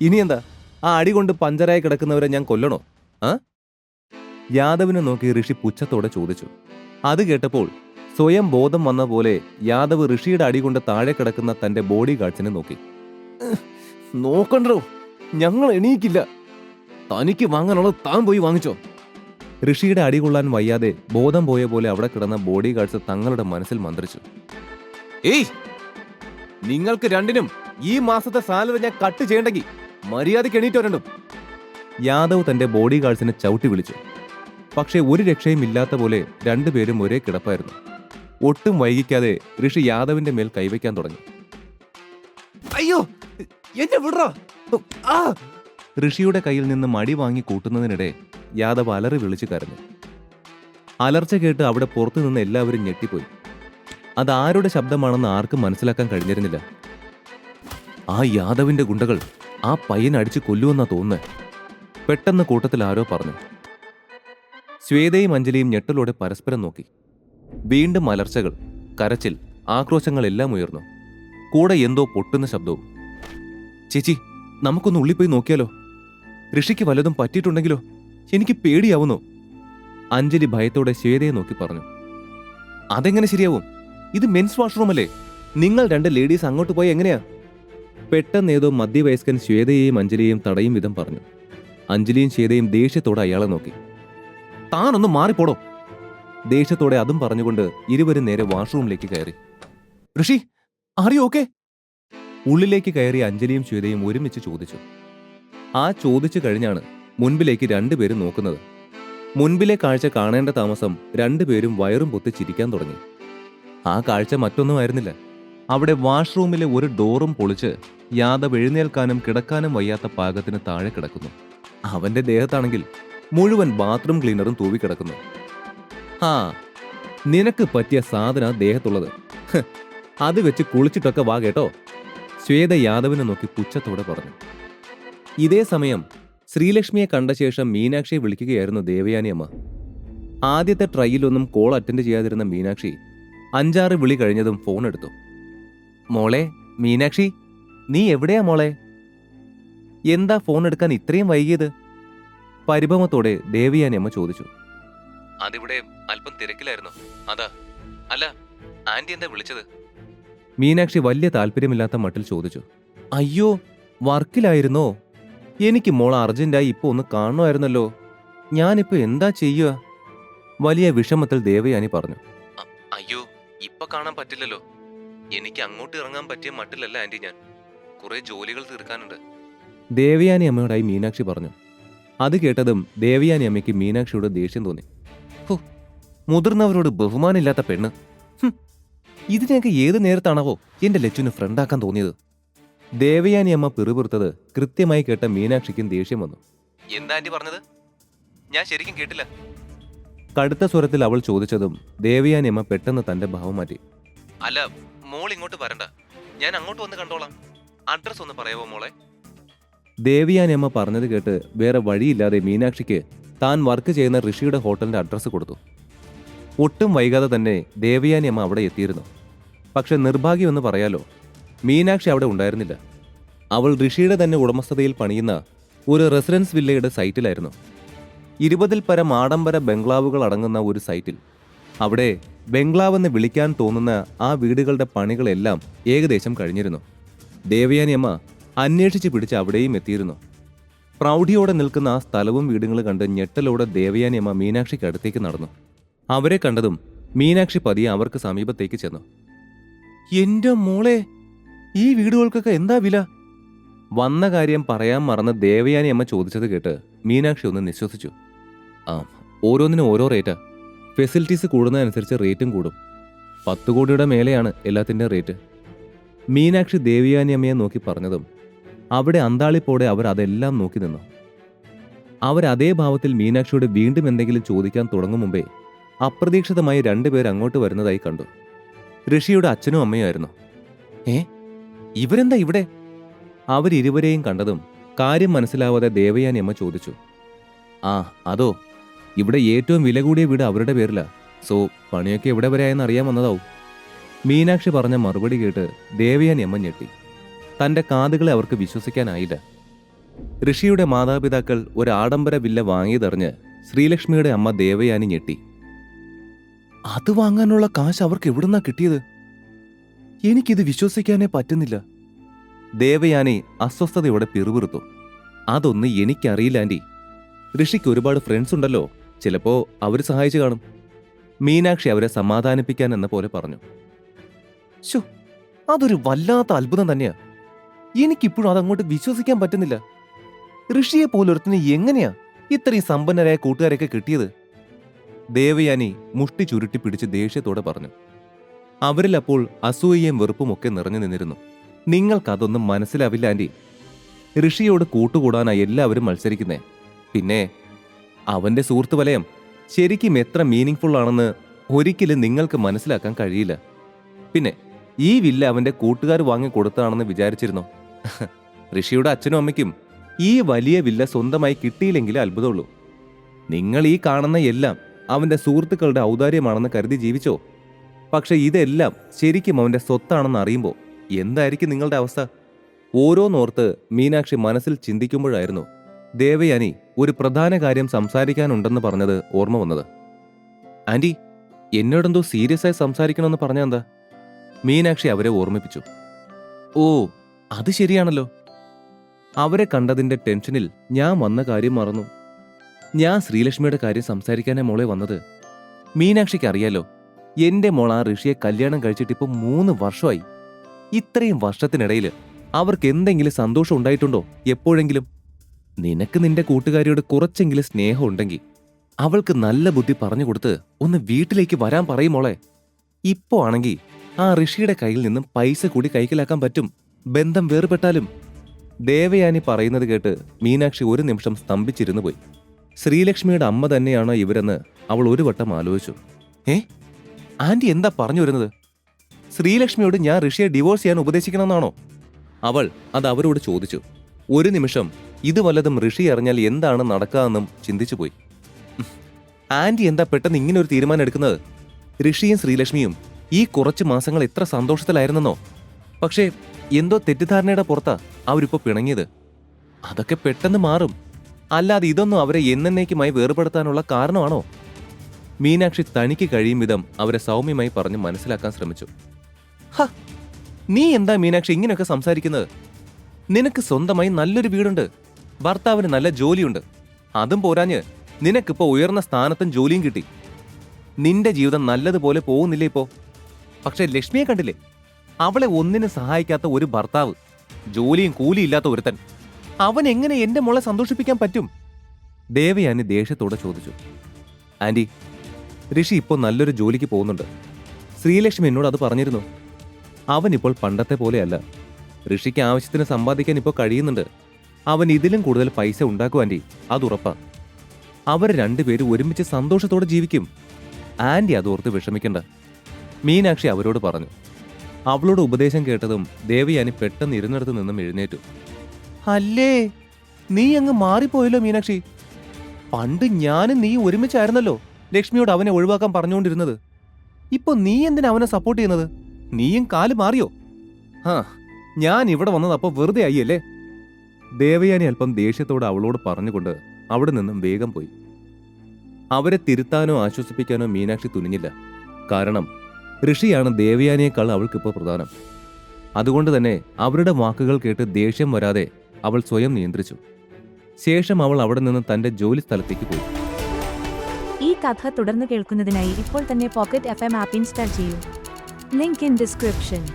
ഇനി എന്താ ആ അടി കൊണ്ട് പഞ്ചറായി കിടക്കുന്നവരെ ഞാൻ കൊല്ലണോ? ആ? യാദവിനെ നോക്കി ഋഷി പുച്ഛത്തോടെ ചോദിച്ചു. അത് കേട്ടപ്പോൾ സ്വയം ബോധം വന്ന പോലെ യാദവ് ഋഷിയുടെ അടി കൊണ്ട് താഴെ കിടക്കുന്ന തന്റെ ബോഡി ഗാർഡ്സിനെ നോക്കി. നോക്കണ്ടോ? ഞങ്ങൾ എണീക്കില്ല. തനിക്ക് വാങ്ങാനുള്ള താൻ പോയി വാങ്ങിച്ചോ. ഋഷിയുടെ അടി കൊള്ളാൻ വയ്യാതെ ബോധം പോയ പോലെ അവിടെ കിടന്ന ബോഡി ഗാർഡ്സ് തങ്ങളുടെ മനസ്സിൽ മന്ത്രിച്ചു. ഏയ്! നിങ്ങൾക്ക് രണ്ടിനും ഈ മാസത്തെ സാലറി ഞാൻ കട്ട് ചെയ്യണ്ടെങ്കിൽ മര്യാദയ്ക്ക് എണീറ്റ് വരണ്ടും? യാദവ് തന്റെ ബോഡി ഗാർഡ്സിനെ ചവിട്ടി വിളിച്ചു. പക്ഷേ ഒരു രക്ഷയും ഇല്ലാത്ത പോലെ രണ്ടുപേരും ഒരേ കിടപ്പായിരുന്നു. ഒട്ടും വൈകിക്കാതെ ഋഷി യാദവിന്റെ മേൽ കൈവയ്ക്കാൻ തുടങ്ങി. അയ്യോ എന്നെ വിടറോ? ഋഷിയുടെ കയ്യിൽ നിന്ന് മടി വാങ്ങി കൂട്ടുന്നതിനിടെ യാദവ് അലറി വിളിച്ചു കരഞ്ഞു. അലർച്ച കേട്ട് അവിടെ പുറത്തു നിന്ന് എല്ലാവരും ഞെട്ടിപ്പോയി. അത് ആരുടെ ശബ്ദമാണെന്ന് ആർക്കും മനസ്സിലാക്കാൻ കഴിഞ്ഞിരുന്നില്ല. ആ യാദവിന്റെ ഗുണ്ടകൾ ആ പയ്യനെ അടിച്ച് കൊല്ലുവെന്നാ തോന്നുന്നത് പെട്ടെന്ന് കൂട്ടത്തിൽ ആരോ പറഞ്ഞു. ശ്വേതയും അഞ്ജലിയും ഞെട്ടലോടെ പരസ്പരം നോക്കി. വീണ്ടും മലർച്ചകൾ കരച്ചിൽ ആക്രോശങ്ങളെല്ലാം ഉയർന്നു. കൂടെ എന്തോ പൊട്ടുന്ന ശബ്ദവും. ചേച്ചി നമുക്കൊന്ന് ഉള്ളിപ്പോയി നോക്കിയാലോ? ഋഷിക്ക് വല്ലതും പറ്റിയിട്ടുണ്ടെങ്കിലോ? എനിക്ക് പേടിയാവുന്നു. അഞ്ജലി ഭയത്തോടെ ശ്വേതയെ നോക്കി പറഞ്ഞു. അതെങ്ങനെ ശരിയാവും? ഇത് മെൻസ് വാഷ്റൂം അല്ലേ നിങ്ങൾ രണ്ട് ലേഡീസ് അങ്ങോട്ട് പോയി എങ്ങനെയാ? പെട്ടെന്ന് ഏതോ മധ്യവയസ്കൻ ശ്വേതയെയും അഞ്ജലിയെയും തടയും വിധം പറഞ്ഞു. അഞ്ജലിയും ശ്വേതയും ദേഷ്യത്തോടെ അയാളെ നോക്കി. താനൊന്ന് മാറിപ്പോടോ. ദേഷ്യത്തോടെ അതും പറഞ്ഞുകൊണ്ട് ഇരുവരും നേരെ വാഷ്റൂമിലേക്ക് കയറി. ഋഷി അറിയോ ഓക്കെ ഉള്ളിലേക്ക് കയറി അഞ്ജലിയും ശ്വേതയും ഒരുമിച്ച് ചോദിച്ചു. ആ ചോദിച്ചു കഴിഞ്ഞാണ് മുൻപിലേക്ക് രണ്ടുപേരും നോക്കുന്നത്. മുൻപിലെ കാഴ്ച കാണേണ്ട താമസം രണ്ടുപേരും വയറും പൊത്തി ചിരിക്കാൻ തുടങ്ങി. ആ കാഴ്ച മറ്റൊന്നുമായിരുന്നില്ല അവിടെ വാഷ്റൂമിലെ ഒരു ഡോറും പൊളിച്ച് യാദവ് എഴുന്നേൽക്കാനും കിടക്കാനും വയ്യാത്ത പാകത്തിന് താഴെ കിടക്കുന്നു. അവന്റെ ദേഹത്താണെങ്കിൽ മുഴുവൻ ബാത്റൂം ക്ലീനറും തൂവിക്കിടക്കുന്നു ആ നിനക്ക് പറ്റിയ സാധന ദേഹത്തുള്ളത്. അത് വെച്ച് കുളിച്ചിട്ടൊക്കെ വാ കേട്ടോ. ശ്വേത യാദവിനെ നോക്കി പുച്ഛത്തോടെ പറഞ്ഞു. ഇതേ സമയം ശ്രീലക്ഷ്മിയെ കണ്ട ശേഷം മീനാക്ഷിയെ വിളിക്കുകയായിരുന്നു ദേവയാനി അമ്മ. ആദ്യത്തെ ട്രൈയിലൊന്നും കോൾ അറ്റൻഡ് ചെയ്യാതിരുന്ന മീനാക്ഷി അഞ്ചാറ് വിളി കഴിഞ്ഞതും ഫോൺ എടുത്തു മോളെ മീനാക്ഷി നീ എവിടെയാ മോളെ? എന്താ ഫോൺ എടുക്കാൻ ഇത്രയും വൈകിയത്? പരിഭവത്തോടെ ദേവിയാനി അമ്മ ചോദിച്ചു. അതിവിടെ അല്പം തിരക്കിലായിരുന്നു. അതാ. അല്ല ആന്റി എന്താ വിളിച്ചത്? മീനാക്ഷി വലിയ താല്പര്യമില്ലാത്ത മട്ടിൽ ചോദിച്ചു. അയ്യോ വർക്കിലായിരുന്നോ? എനിക്ക് മോൾ അർജന്റായി ഇപ്പൊ ഒന്ന് കാണുമായിരുന്നല്ലോ. ഞാനിപ്പോ എന്താ ചെയ്യുക? വലിയ വിഷമത്തിൽ ദേവയാനി പറഞ്ഞു. അയ്യോ ഇപ്പൊ കാണാൻ പറ്റില്ലല്ലോ. എനിക്ക് അങ്ങോട്ട് ഇറങ്ങാൻ പറ്റിയ മട്ടിലല്ല ആന്റി ഞാൻ. കുറെ ജോലികൾ തീർക്കാനുണ്ട്. ദേവയാനി അമ്മയോടായി മീനാക്ഷി പറഞ്ഞു. അത് കേട്ടതും ദേവയാനി അമ്മയ്ക്ക് മീനാക്ഷിയോട് ദേഷ്യം തോന്നി. ഹോ മുതിർന്നവരോട് ബഹുമാനമില്ലാത്ത പെണ്ണ്. ഹും, ഇതിനെയൊക്കെ ഏത് നേരത്താണാവോ എന്റെ ലച്ചുവിന് ഫ്രണ്ടാക്കാൻ തോന്നിയത്. ദേവയാനി അമ്മ പിറുപിറുത്തത് കൃത്യമായി കേട്ട മീനാക്ഷിക്കും ദേഷ്യം വന്നു. എന്താ ആന്റി പറഞ്ഞത്? ഞാൻ ശരിക്കും കേട്ടില്ല. കടുത്ത സ്വരത്തിൽ അവൾ ചോദിച്ചതും ദേവയാനി അമ്മ പെട്ടെന്ന് തന്റെ ഭാവം മാറ്റി. അല്ല മോൾ ഇങ്ങോട്ട് വരണ്ട. ഞാൻ അങ്ങോട്ട് വന്ന് കണ്ടോളാം. അഡ്രസ് ഒന്ന് പറയാവോ മോളെ? ദേവിയാനി അമ്മ പറഞ്ഞത് കേട്ട് വേറെ വഴിയില്ലാതെ മീനാക്ഷിക്ക് താൻ വർക്ക് ചെയ്യുന്ന ഋഷിയുടെ ഹോട്ടലിന്റെ അഡ്രസ്സ് കൊടുത്തു. ഒട്ടും വൈകാതെ തന്നെ ദേവയാനി അമ്മ അവിടെ എത്തിയിരുന്നു. പക്ഷെ നിർഭാഗ്യമെന്ന് പറയാലോ മീനാക്ഷി അവിടെ ഉണ്ടായിരുന്നില്ല. അവൾ ഋഷിയുടെ തന്നെ ഉടമസ്ഥതയിൽ പണിയുന്ന ഒരു റെസിഡൻസ് വില്ലയുടെ സൈറ്റിലായിരുന്നു. ഇരുപതിൽ പരം ആഡംബര ബംഗ്ലാവുകൾ അടങ്ങുന്ന ഒരു സൈറ്റിൽ. അവിടെ ബംഗ്ലാവെന്ന് വിളിക്കാൻ തോന്നുന്ന ആ വീടുകളുടെ പണികളെല്ലാം ഏകദേശം കഴിഞ്ഞിരുന്നു. ദേവയാനി അമ്മ അന്വേഷിച്ച് പിടിച്ച് അവിടെയും എത്തിയിരുന്നു. പ്രൗഢിയോടെ നിൽക്കുന്ന ആ സ്ഥലവും വീടുകളും കണ്ട് ഞെട്ടലോടെ ദേവയാനി അമ്മ മീനാക്ഷിക്ക് അടുത്തേക്ക് നടന്നു. അവരെ കണ്ടതും മീനാക്ഷി പതിയെ അവർക്ക് സമീപത്തേക്ക് ചെന്നു. എന്റെ മോളെ ഈ വീടുകൾക്കൊക്കെ എന്താ വില? വന്ന കാര്യം പറയാൻ മറന്ന് ദേവയാനി അമ്മ ചോദിച്ചത് കേട്ട് മീനാക്ഷി ഒന്ന് നിശ്വസിച്ചു. ആ ഓരോന്നിനും ഓരോ റേറ്റാ. ഫെസിലിറ്റീസ് കൂടുന്നതനുസരിച്ച് റേറ്റും കൂടും. പത്ത് കോടിയുടെ മേലെയാണ് എല്ലാത്തിന്റെ റേറ്റ്. മീനാക്ഷി ദേവിയാനി അമ്മയെ നോക്കി പറഞ്ഞതും അവിടെ അന്താളിപ്പോടെ അവർ അതെല്ലാം നോക്കി നിന്നു. അവർ അതേ ഭാവത്തിൽ മീനാക്ഷിയോട് വീണ്ടും എന്തെങ്കിലും ചോദിക്കാൻ തുടങ്ങും മുമ്പേ അപ്രതീക്ഷിതമായി രണ്ടുപേർ അങ്ങോട്ട് വരുന്നതായി കണ്ടു. ഋഷിയുടെ അച്ഛനും അമ്മയുമായിരുന്നു. ഏ? ഇവരെന്താ ഇവിടെ? അവരിരുവരെയും കണ്ടതും കാര്യം മനസ്സിലാവാതെ ദേവയാനി അമ്മ ചോദിച്ചു. ആ അതോ ഇവിടെ ഏറ്റവും വില കൂടിയ വീട് അവരുടെ പേരിലാ. സോ പണിയൊക്കെ എവിടെ വരെ ആയെന്ന് അറിയാൻ വന്നതാവും. മീനാക്ഷി പറഞ്ഞ മറുപടി കേട്ട് ദേവയാനി അമ്മ ഞെട്ടി. തന്റെ കാതുകളെ അവർക്ക് വിശ്വസിക്കാനായില്ല. ഋഷിയുടെ മാതാപിതാക്കൾ ഒരു ആഡംബര വില്ല വാങ്ങിയതറിഞ്ഞ് ശ്രീലക്ഷ്മിയുടെ അമ്മ ദേവയാനി ഞെട്ടി. അത് വാങ്ങാനുള്ള കാശ് അവർക്ക് എവിടുന്നാ കിട്ടിയത്? എനിക്കിത് വിശ്വസിക്കാനേ പറ്റുന്നില്ല. ദേവയാനി അസ്വസ്ഥതയോടെ പിറുപിറുത്തു. അതൊന്നും എനിക്കറിയില്ല ആന്റി ഋഷിക്ക് ഒരുപാട് ഫ്രണ്ട്സ് ഉണ്ടല്ലോ. ചിലപ്പോ അവർ സഹായിച്ചു കാണും. മീനാക്ഷി അവരെ സമാധാനിപ്പിക്കാൻ എന്ന പോലെ പറഞ്ഞു. ശോ അതൊരു വല്ലാത്ത അത്ഭുതം തന്നെയാ. എനിക്കിപ്പോഴും അതങ്ങോട്ട് വിശ്വസിക്കാൻ പറ്റുന്നില്ല. ഋഷിയെ പോലൊരുത്തിന് എങ്ങനെയാ ഇത്രയും സമ്പന്നരായ കൂട്ടുകാരൊക്കെ കിട്ടിയത്? ദേവയാനി മുഷ്ടി ചുരുട്ടി പിടിച്ച് ദേഷ്യത്തോടെ പറഞ്ഞു. അവരിൽ അപ്പോൾ അസൂയയും വെറുപ്പും ഒക്കെ നിറഞ്ഞു നിന്നിരുന്നു. നിങ്ങൾക്കതൊന്നും മനസ്സിലാവില്ല ആന്റി. ഋഷിയോട് കൂട്ടുകൂടാനായി എല്ലാവരും മത്സരിക്കുന്നേ. പിന്നെ അവന്റെ സുഹൃത്ത് വലയം ശരിക്കും എത്ര മീനിങ് ഫുൾ ആണെന്ന് ഒരിക്കലും നിങ്ങൾക്ക് മനസ്സിലാക്കാൻ കഴിയില്ല. പിന്നെ ഈ വില്ല അവന്റെ കൂട്ടുകാർ വാങ്ങി കൊടുത്തതാണെന്ന് വിചാരിച്ചിരുന്നു. ഋഷിയുടെ അച്ഛനും അമ്മയ്ക്കും ഈ വലിയ വില്ല സ്വന്തമായി കിട്ടിയില്ലെങ്കിലേ അത്ഭുതമുള്ളൂ. നിങ്ങൾ ഈ കാണുന്ന എല്ലാം അവന്റെ സുഹൃത്തുക്കളുടെ ഔദാര്യമാണെന്ന് കരുതി ജീവിച്ചോ? പക്ഷെ ഇതെല്ലാം ശരിക്കും അവന്റെ സ്വത്താണെന്ന് അറിയുമ്പോൾ എന്തായിരിക്കും നിങ്ങളുടെ അവസ്ഥ? ഓരോന്നോർത്ത് മീനാക്ഷി മനസ്സിൽ ചിന്തിക്കുമ്പോഴായിരുന്നു ദേവയാനി ഒരു പ്രധാന കാര്യം സംസാരിക്കാനുണ്ടെന്ന് പറഞ്ഞത് ഓർമ്മ വന്നത്. ആന്റി എന്നോടെന്തോ സീരിയസ് ആയി സംസാരിക്കണമെന്ന് പറഞ്ഞ എന്താ മീനാക്ഷി അവരെ ഓർമ്മിപ്പിച്ചു. ഓ അത് ശരിയാണല്ലോ. അവരെ കണ്ടതിന്റെ ടെൻഷനിൽ ഞാൻ വന്ന കാര്യം മറന്നു. ഞാൻ ശ്രീലക്ഷ്മിയുടെ കാര്യം സംസാരിക്കാനേ മോളെ വന്നത്. മീനാക്ഷിക്ക് അറിയാലോ എന്റെ മോൾ ആ ഋഷിയെ കല്യാണം കഴിച്ചിട്ട് ഇപ്പൊ മൂന്ന് വർഷമായി. ഇത്രയും വർഷത്തിനിടയിൽ അവർക്ക് എന്തെങ്കിലും സന്തോഷം ഉണ്ടായിട്ടുണ്ടോ എപ്പോഴെങ്കിലും? നിനക്ക് നിന്റെ കൂട്ടുകാരിയോട് കുറച്ചെങ്കിലും സ്നേഹം ഉണ്ടെങ്കിൽ അവൾക്ക് നല്ല ബുദ്ധി പറഞ്ഞു കൊടുത്ത് ഒന്ന് വീട്ടിലേക്ക് വരാൻ പറയും മോളെ. ഇപ്പോ ആണെങ്കിൽ ആ ഋഷിയുടെ കയ്യിൽ നിന്നും പൈസ കൂടി കൈക്കലാക്കാൻ പറ്റും. ബന്ധം വേർപെട്ടാലും. ദേവയാനി പറയുന്നത് കേട്ട് മീനാക്ഷി ഒരു നിമിഷം സ്തംഭിച്ചിരുന്നു പോയി. ശ്രീലക്ഷ്മിയുടെ അമ്മ തന്നെയാണോ ഇവരെന്ന് അവൾ ഒരു വട്ടം ആലോചിച്ചു. ഏ? ആന്റി എന്താ പറഞ്ഞു വരുന്നത്? ശ്രീലക്ഷ്മിയോട് ഞാൻ ഋഷിയെ ഡിവോഴ്സ് ചെയ്യാൻ ഉപദേശിക്കണമെന്നാണോ? അവൾ അത് അവരോട് ചോദിച്ചു. ഒരു നിമിഷം ഇത് വല്ലതും ഋഷി അറിഞ്ഞാൽ എന്താണ് നടക്കാമെന്നും ചിന്തിച്ചു പോയി. ആന്റി എന്താ പെട്ടെന്ന് ഇങ്ങനെ ഒരു തീരുമാനം എടുക്കുന്നത്? ഋഷിയും ശ്രീലക്ഷ്മിയും ഈ കുറച്ച് മാസങ്ങൾ എത്ര സന്തോഷത്തിലായിരുന്നെന്നോ? പക്ഷേ എന്തോ തെറ്റിദ്ധാരണയുടെ പുറത്താ അവരിപ്പോ പിണങ്ങിയത്. അതൊക്കെ പെട്ടെന്ന് മാറും. അല്ലാതെ ഇതൊന്നും അവരെ എന്നേക്കുമായി വേർപെടുത്താനുള്ള കാരണമാണോ? മീനാക്ഷി തനിക്ക് കഴിയും വിധം അവരെ സൗമ്യമായി പറഞ്ഞ് മനസ്സിലാക്കാൻ ശ്രമിച്ചു. ഹ നീ എന്താ മീനാക്ഷി ഇങ്ങനെയൊക്കെ സംസാരിക്കുന്നത്? നിനക്ക് സ്വന്തമായി നല്ലൊരു വീടുണ്ട്. ഭർത്താവിന് നല്ല ജോലിയുണ്ട്. അതും പോരാഞ്ഞ് നിനക്കിപ്പോ ഉയർന്ന സ്ഥാനത്തും ജോലിയും കിട്ടി. നിന്റെ ജീവിതം നല്ലതുപോലെ പോകുന്നില്ലേ ഇപ്പോ? പക്ഷെ ലക്ഷ്മിയെ കണ്ടില്ലേ? അവളെ ഒന്നിനും സഹായിക്കാത്ത ഒരു ഭർത്താവ് ജോലിയും കൂലിയില്ലാത്ത ഒരുത്തൻ. അവൻ എങ്ങനെ എന്റെ മോളെ സന്തോഷിപ്പിക്കാൻ പറ്റും? ദേവയാനി ദേഷ്യത്തോടെ ചോദിച്ചു. ആന്റി ഋഷി ഇപ്പോൾ നല്ലൊരു ജോലിക്ക് പോകുന്നുണ്ട്. ശ്രീലക്ഷ്മി എന്നോട് അത് പറഞ്ഞിരുന്നു. അവൻ ഇപ്പോൾ പണ്ടത്തെ പോലെയല്ല. ഋഷിക്ക് ആവശ്യത്തിന് സമ്പാദിക്കാൻ ഇപ്പോൾ കഴിയുന്നുണ്ട്. അവൻ ഇതിലും കൂടുതൽ പൈസ ഉണ്ടാക്കും ആന്റി അതുറപ്പാ അവർ രണ്ടുപേരും ഒരുമിച്ച് സന്തോഷത്തോടെ ജീവിക്കും. ആന്റി അതോർത്ത് വിഷമിക്കണ്ട. മീനാക്ഷി അവരോട് പറഞ്ഞു അവളോട് ഉപദേശം കേട്ടതും ദേവയാനി പെട്ടെന്ന് ഇരുന്നിടത്ത് നിന്നും എഴുന്നേറ്റു. അല്ലേ നീ അങ്ങ് മാറിപ്പോയല്ലോ മീനാക്ഷി. പണ്ട് ഞാനും നീ ഒരുമിച്ചായിരുന്നല്ലോ ലക്ഷ്മിയോട് അവനെ ഒഴിവാക്കാൻ പറഞ്ഞുകൊണ്ടിരുന്നത്. ഇപ്പൊ നീ എന്തിനാ അവനെ സപ്പോർട്ട് ചെയ്യുന്നത്? നീയും കാൽ മാറിയോ? ആ ഞാൻ ഇവിടെ വന്നത് അപ്പൊ വെറുതെ ആയില്ലേ ദേവയാനി അല്പം ദേഷ്യത്തോട് അവളോട് പറഞ്ഞുകൊണ്ട് അവിടെ നിന്നും വേഗം പോയി. അവരെ തിരുത്താനോ ആശ്വസിപ്പിക്കാനോ മീനാക്ഷി തുനിഞ്ഞില്ല. കാരണം ഋഷിയാണ് ദേവയാനിയേക്കാൾ അവൾക്കിപ്പോൾ പ്രധാനം. അതുകൊണ്ട് തന്നെ അവരുടെ വാക്കുകൾ കേട്ട് ദേഷ്യം വരാതെ അവൾ സ്വയം നിയന്ത്രിച്ചു. ശേഷം അവൾ അവിടെ നിന്ന് തന്റെ ജോലി സ്ഥലത്തേക്ക് പോയി. ഈ കഥ തുടർന്ന് കേൾക്കുന്നതിനായി ഇപ്പോൾ തന്നെ pocket F M app install ചെയ്യൂ. Link in description